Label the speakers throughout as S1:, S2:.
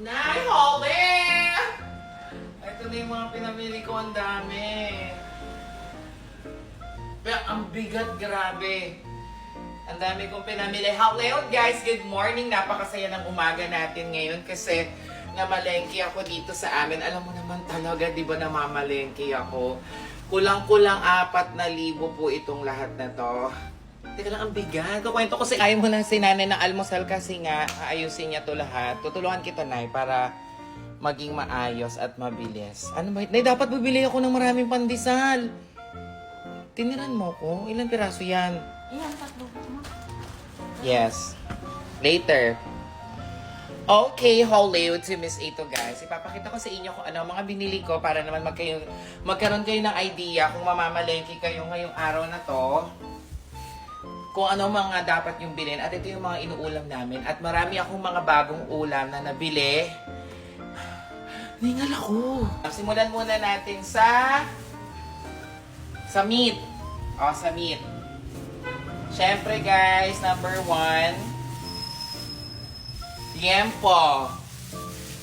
S1: Nay, Holly! Ito na yung mga pinamili ko, ang dami. Pero ang bigat, grabe. Ang dami kong pinamili. Hello guys, good morning. Napakasaya ng umaga natin ngayon kasi namalengke ako dito sa amin. Alam mo naman talaga, di ba namamalengke ako? Kulang-kulang apat na libo po itong lahat na to. Teka lang, ang bigat. Kukwento ko si ayaw mo na si nanay ng almusal kasi nga aayusin niya to lahat. Tutulungan kita, Nay, para maging maayos at mabilis. Ano ba? Nay, dapat bibili ako ng maraming pandesal. Tiniran mo ko? Ilang piraso yan?
S2: Ayan, tatlo ma.
S1: Yes. Later. Okay, Hollywood si Miss Ito guys. Ipapakita ko sa inyo kung ano ang mga binili ko para naman magkayo, magkaroon kayo ng idea kung mamamalengke kayo ngayong araw na to. Kung ano mga dapat yung bilhin. At ito yung mga inuulam namin. At marami akong mga bagong ulam na nabili. Ningal ako. Simulan muna natin sa sa meat. O, sa meat. Siyempre guys, number one, liempo.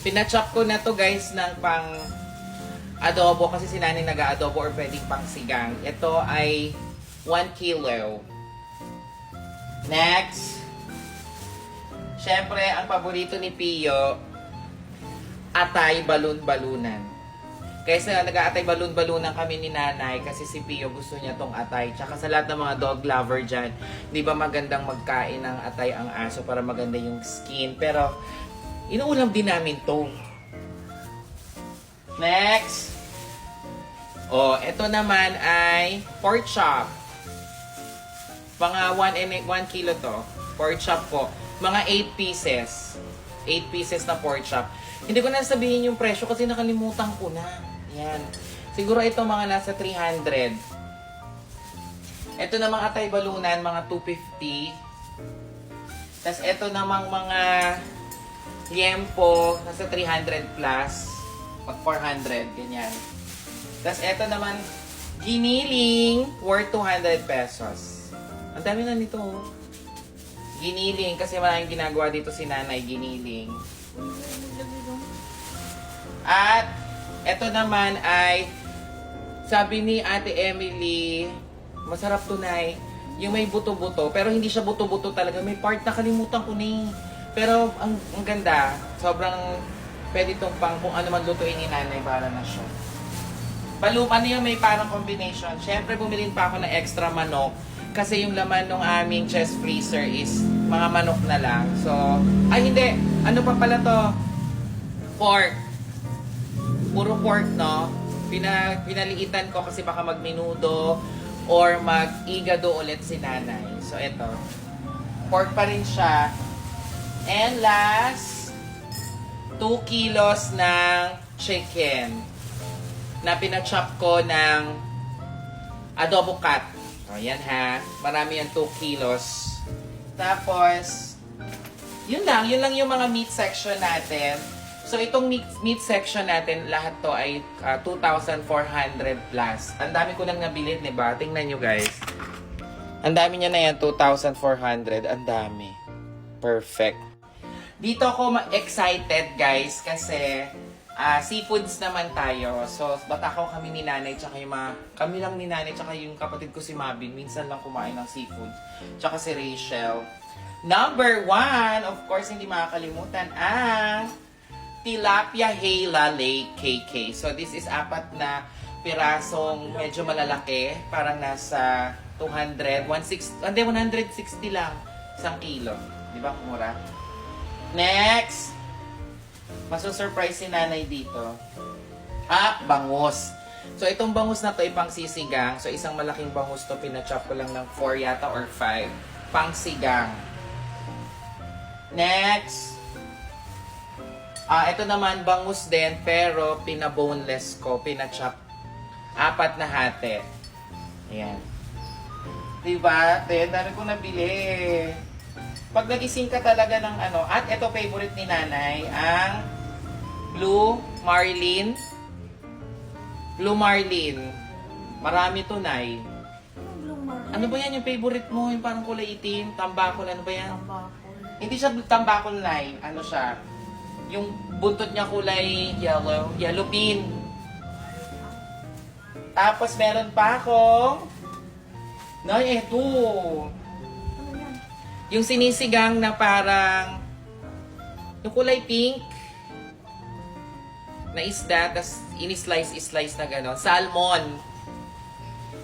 S1: Pinachop ko na to guys ng pang adobo kasi si nanay nag-adobo or pwedeng pang sigang. Ito ay 1 kilo. Next, Siyempre, ang paborito ni Pio, atay balon-balunan. Kaysa nag-aatay balon-balunan kami ni nanay kasi si Pio gusto niya tong atay. Tsaka sa lahat ng mga dog lover dyan, di ba magandang magkain ng atay ang aso para maganda yung skin. Pero, inuulam din namin to. Next. Oh, ito naman ay pork chop. Mga 1 and 1 kilo to. Pork chop po. Mga 8 pieces. 8 pieces na pork chop. Hindi ko na sabihin yung presyo kasi nakalimutan ko na. Yan. Siguro ito mga nasa 300. Ito namang atay balunan, mga 250. Tapos ito namang mga liempo, nasa 300 plus. Mag 400, ganyan. Tapos ito naman, giniling, worth 200 pesos. Ang dami na nito. oh. Giniling, kasi maraming ginagawa dito si nanay, giniling. At ito naman ay sabi ni Ate Emily, masarap tunay, yung may buto-buto, pero hindi siya buto-buto talaga. May part na kalimutan ko ni. Pero ang, ang ganda, sobrang pwede itong pang kung ano man lutuin ni nanay para na siya. Palum, ano yung may parang combination? Siyempre, bumili pa ako ng extra manok. Kasi yung laman ng aming chest freezer is mga manok na lang. So, ay hindi. Ano pa pala to? Pork. Puro pork, no? Pina, pinaliitan ko kasi baka magminudo or mag-igado ulit si nanay. So, ito. Pork pa rin siya. And last, 2 kilos ng chicken na pinachop ko ng adobo cut. O, yan ha. Marami yan 2 kilos. Tapos, yun lang. Yun lang yung mga meat section natin. So, itong meat, meat section natin, lahat to ay ah, 2,400 plus. Ang dami ko nang nabili, di ba? Tingnan nyo guys. Ang dami niya na yan, 2,400. Ang dami. Perfect. Dito ako excited guys kasi ah, seafoods naman tayo. So, batakaw kami ni nanay tsaka yung mga, kami lang ni nanay tsaka yung kapatid ko si Mabin. Minsan lang kumain ng seafood. Tsaka si Rachel. Number one, of course, hindi makakalimutan ang Tilapia Hela Lake KK. So, this is apat na pirasong medyo malalaki. Parang nasa 200, 160, hindi, 160 lang. Isang kilo. Di ba, mura? Next! Maso-surprise si nanay dito. Ah, bangus. So, itong bangus na to ay pang sisigang. So, isang malaking bangus to, pinachop ko lang ng 4 yata or 5. Pang sigang. Next! Ah, ito naman bangus din, pero pina-boneless ko, pina-chop. Apat na hati. Ayan. Diba? Ate, dami kong nabili. Pag nagising ka talaga ng ano, at ito favorite ni nanay, ang Blue Marlin. Blue Marlin. Marami to, Nay.
S2: Anong blue marlin?
S1: Ano ba yan yung favorite mo? Yung parang kulay itim, tambakol, ano ba yan?
S2: Tambakol.
S1: Hindi siya tambakol, Nay. Ano siya? Yung buntot niya kulay yellow, yellow pin. Tapos meron pa akong Nay, eto.
S2: Ano yan?
S1: Yung sinisigang na parang yung kulay pink na isda, tas ini-slice-slice na gano'n. Salmon.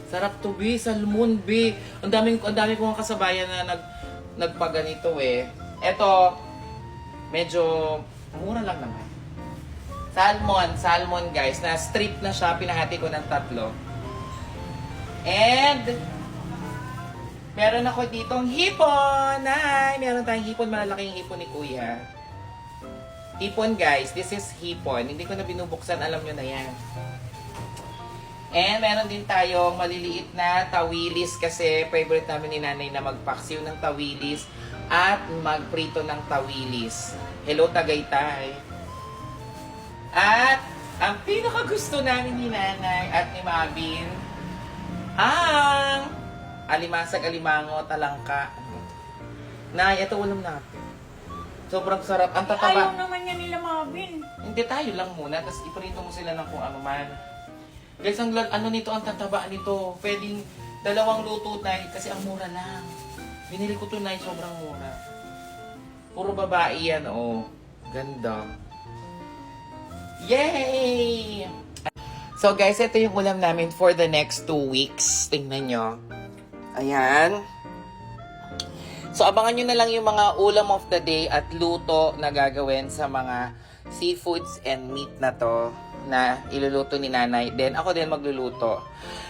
S1: Sarap to, be. Salmon, be. Ang daming, ang dami kong kasabayan na nag, nagpaganito eh. Eto, medyo mura lang naman. Salmon, salmon guys. Na strip na siya, pinahati ko ng tatlo. And, meron ako ditong hipon. Ay, meron tayong hipon. Malalaking hipon ni Kuya. Hipon guys, this is hipon. Hindi ko na binubuksan, alam nyo na yan. And meron din tayong maliliit na tawilis kasi favorite namin ni nanay na magpaksiw ng tawilis at magprito ng tawilis. Hello Tagaytay! At ang pinaka gusto namin ni nanay at ni Mabin ang alimasag alimango talangka. Nay, ito ulam natin. Sobrang sarap. Ang
S2: Ayaw
S1: tataba.
S2: naman yan nila Mabin.
S1: Hindi tayo lang muna, tapos iprito mo sila ng kung ano man. Guys, ang lag- ano nito, ang tataba nito. Pwedeng dalawang luto na kasi ang mura lang. Binili ko to na sobrang mura. Puro babae yan, oh. Ganda. Yay! So guys, ito yung ulam namin for the next two weeks. Tingnan nyo. Ayan. So abangan nyo na lang yung mga ulam of the day at luto na gagawin sa mga seafoods and meat na to na iluluto ni nanay. Then ako din magluluto.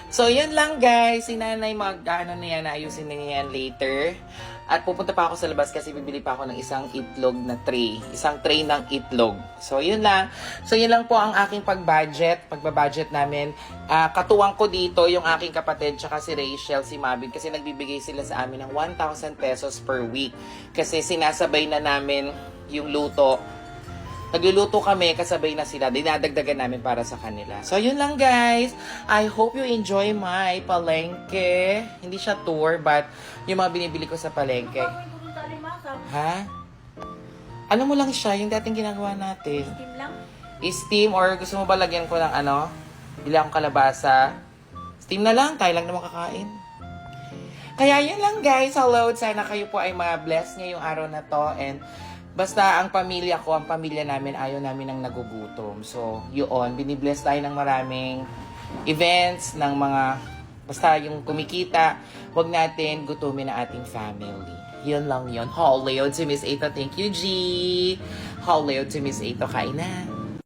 S1: So yun lang guys. Si nanay mag ano na yan, ayusin na yan later. At pupunta pa ako sa labas kasi bibili pa ako ng isang itlog na tray. Isang tray ng itlog. So yun lang. So yun lang po ang aking pag-budget. Pagba-budget namin. Ah, katuwang ko dito yung aking kapatid tsaka si Rachel, si Mabin. Kasi nagbibigay sila sa amin ng 1,000 pesos per week. Kasi sinasabay na namin yung luto Nagluluto kami, kasabay na sila. Dinadagdagan namin para sa kanila. So, yun lang guys. I hope you enjoy my palengke. Hindi siya tour, but yung mga binibili ko sa palengke. Ha? Ano mo lang siya, yung dating ginagawa natin.
S2: Steam lang.
S1: Steam or gusto mo ba lagyan ko ng ano? Bilang kalabasa. Steam na lang, tayo lang naman kakain. Kaya yun lang guys. Hello, sana kayo po ay ma-bless ngayong araw na to. And basta ang pamilya ko, ang pamilya namin, ayaw namin ng nagugutom. So, yun, binibless tayo ng maraming events, ng mga, basta yung kumikita, wag natin gutumin ang ating family. Yun lang yun. Hello to Miss Ito. Thank you, G. Hello to Miss Ito. Kain na.